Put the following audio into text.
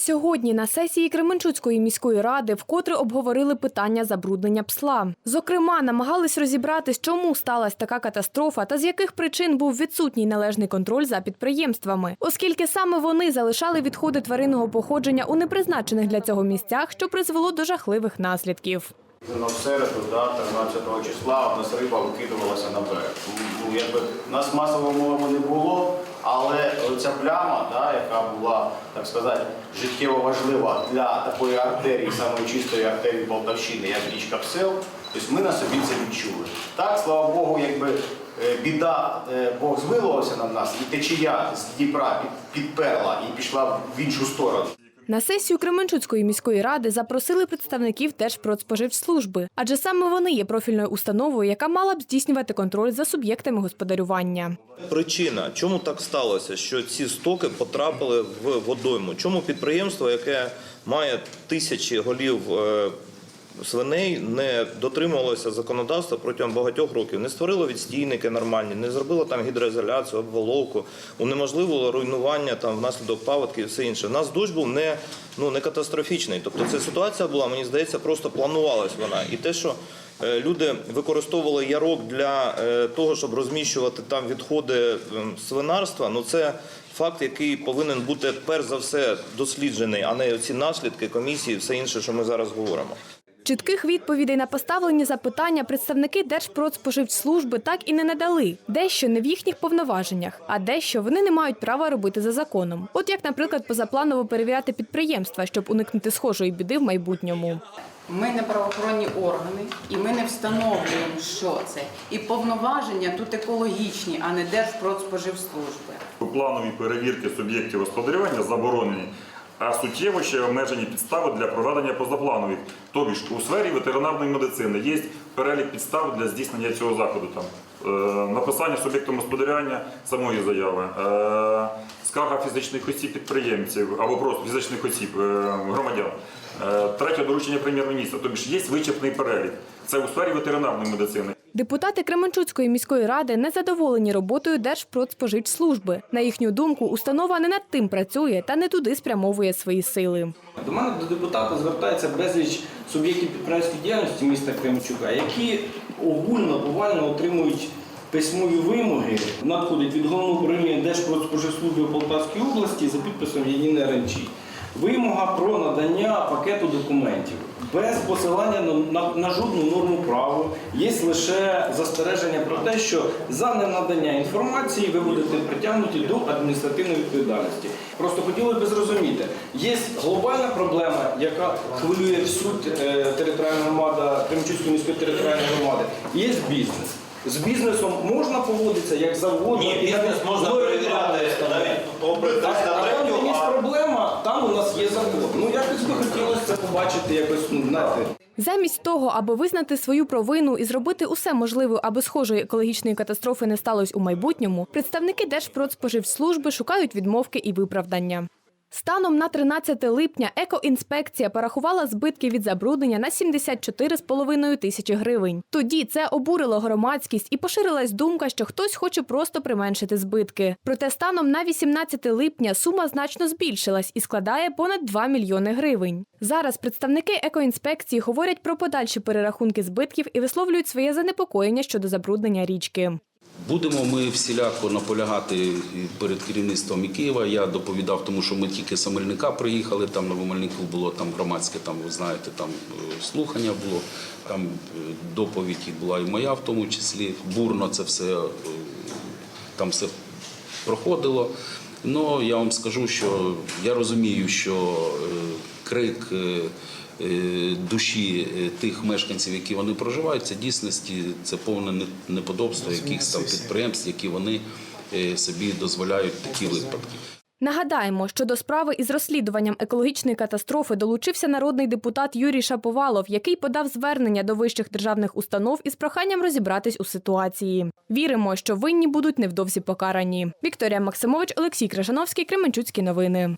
Сьогодні на сесії Кременчуцької міської ради вкотре обговорили питання забруднення псла. Зокрема, намагались розібратись, чому сталася така катастрофа та з яких причин був відсутній належний контроль за підприємствами, оскільки саме вони залишали відходи тваринного походження у непризначених для цього місцях, що призвело до жахливих наслідків. На в середу, да, 13 числа, у нас риба викидувалася на берег. Ну, якби, нас масового мору не було, але ця пляма, да, яка була, так сказати, життєво важлива для такої артерії, самої чистої артерії Полтавщини, як річка Псел, тобто ми на собі це відчули. Так, слава Богу, якби е, біда е, Бог змилувався над нас, і течія з Дніпра підперла і пішла в іншу сторону. На сесію Кременчуцької міської ради запросили представників Держпродспоживслужби, адже саме вони є профільною установою, яка мала б здійснювати контроль за суб'єктами господарювання. Причина, чому так сталося, що ці стоки потрапили в водойму? Чому підприємство, яке має тисячі голів е, свиней, не дотримувалося законодавства протягом багатьох років, не створило відстійники нормальні, не зробило там гідроізоляцію, обволовку, унеможливило руйнування там внаслідок паводків і все інше. У нас дощ був не, ну, не катастрофічний. Тобто ця ситуація була, мені здається, просто планувалась вона. І те, що Е, Люди використовували ярок для е, того, щоб розміщувати там відходи ем, свинарства. Ну це факт, який повинен бути перш за все досліджений, а не ці наслідки комісії, все інше, що ми зараз говоримо. Чітких відповідей на поставлені запитання представники Держпродспоживслужби так і не надали. Дещо не в їхніх повноваженнях, а дещо вони не мають права робити за законом. От як, наприклад, позапланово перевіряти підприємства, щоб уникнути схожої біди в майбутньому. Ми не правоохоронні органи, і ми не встановлюємо, що це. І повноваження тут екологічні, а не Держпродспоживслужби. Планові перевірки суб'єктів господарювання заборонені, а суттєво ще обмежені підстави для проведення позапланових. Тобі ж у сфері ветеринарної медицини є перелік підстав для здійснення цього заходу. Там е, написання суб'єктом господарювання самої заяви, е, скарга фізичних осіб підприємців або просто фізичних осіб е, громадян. Третє доручення прем'єр-міністра. Тобі ж є вичерпний перелік. Це у сфері ветеринарної медицини. Депутати Кременчуцької міської ради не задоволені роботою Держпродспоживслужби. На їхню думку, установа не над тим працює та не туди спрямовує свої сили. До мене до депутата звертається безліч суб'єктів підприємської діяльності міста Кременчука, які огульно буквально отримують письмові вимоги, надходять від головного управління Держпродспоживслужби Полтавської області за підписом Єдине РНЧ. Вимога про надання пакету документів без посилання на, на, на жодну норму права. Є лише застереження про те, що за ненадання інформації ви будете притягнуті до адміністративної відповідальності. Просто хотіли би зрозуміти, є глобальна проблема, яка хвилює всю е, територіальну громаду, Кремчуцької міської територіальної громади. Є бізнес. З бізнесом можна поводитися як завгодно. Ні, бізнес можна перевіряти навіть попри Так, а 303, там, де є а- проблема, там у нас є закон. Ну якось би хотілося це побачити якось, ну знаєте. Замість того, аби визнати свою провину і зробити усе можливе, аби схожої екологічної катастрофи не сталося у майбутньому, представники Держпродспоживслужби шукають відмовки і виправдання. Станом на 13 липня екоінспекція порахувала збитки від забруднення на 74,5 тисячі гривень. Тоді це обурило громадськість і поширилась думка, що хтось хоче просто применшити збитки. Проте станом на 18 липня сума значно збільшилась і складає понад 2 мільйони гривень. Зараз представники екоінспекції говорять про подальші перерахунки збитків і висловлюють своє занепокоєння щодо забруднення річки. Будемо ми всіляко наполягати перед керівництвом і Києва. Я доповідав, тому що ми тільки з Самельника приїхали. Там на Вомельнику було там громадське, там ви знаєте, там е, слухання було. Там е, доповідь була і моя, в тому числі. Бурно це все е, там все проходило. Ну я вам скажу, що я розумію, що крик. Е, Душі е, тих мешканців, які вони проживають, це дійсності це повне неподобство якихось там підприємств, які вони е, собі дозволяють такі випадки. Нагадаємо, що до справи із розслідуванням екологічної катастрофи долучився народний депутат Юрій Шаповалов, який подав звернення до вищих державних установ із проханням розібратись у ситуації. Віримо, що винні будуть невдовзі покарані. Вікторія Максимович, Олексій Крашановський, Кременчуцькі новини.